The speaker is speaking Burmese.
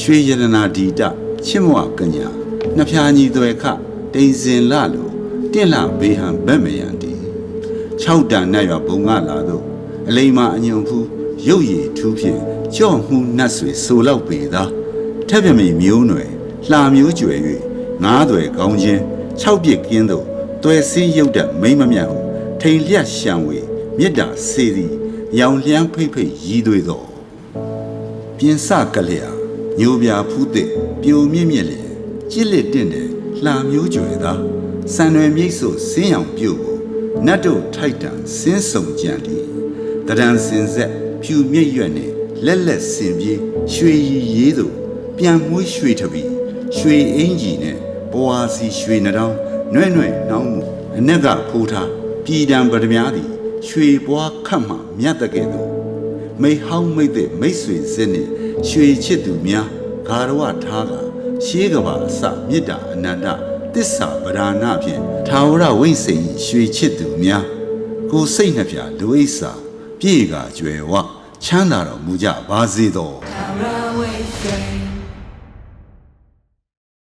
ရွှေရတနာဒီတချစ်မွာကညာနှစ်ဖြာညီသွဲခတိန်စင်လလိုတင့်လာဘေးဟံဗက်မယံတီ၆တန်နဲ့ရွာဘုံကလာတော့အလိမ္မာအညုံဖူးရုပ်ရည်ထူးဖြင့်ကြော့မှုနတ်ဆွေဆိုလောက်ပေသာထက်ပြမိမျိုးနွယ်လှမျိုးကျွယ်၍ငားသွယ်ကောင်းခြင်း၆ပြစ်ကင်းသို့တွယ်စင်းရုပ်တဲ့မိမ့်မမြတ်ဟုထိန်လျက်ရှံဝေမေတ္တာစေသည်ရောင်လျန်းဖိတ်ဖိတ်ရည်သွေးသောပြင်းစကလျာ ညိုပြဖူးတဲ့ပြိုမြင့်မြင့်လေကြစ်လက်တင့်တဲ့လှမျိုးကျွယ်သာစံရွယ်မြိတ်ဆိုဆင်းရောင်ပြုတ်ကိုနတ်တို့ထိုက်တန်ဆင်းစုံကြံသည်တရံစင်ဆက်ဖြူမြင့်ရွက်နဲ့လက်လက်ဆင်ပြေးရွှေရည်ရေးသူပြန်မွေးရွှေတပီရွှေအင်ကြီးနဲ့ဘွာစီရွှေနှောင်းနွဲ့နွဲ့နှောင်းမှုအနက်ကဖိုးထားပြည်တံပဒမြားသည်ရွှေဘွားခတ်မှမြတ်တကဲ့သို့ မိဟောင်းမိတ်တဲ့မိတ်ဆွေစစ်နဲ့ရွှေချစ်သူများဂါရဝထားကရှေးကဘာအစမေတ္တာအနန္တတစ္ဆာဗราဏဖြင့်ထာဝရဝိစိန်ရွှေချစ်သူများကိုယ်စိတ်နှပြလူအိဆာပြေကကျွယ်ဝချမ်းသာတော်မူကြပါစေသော Our way,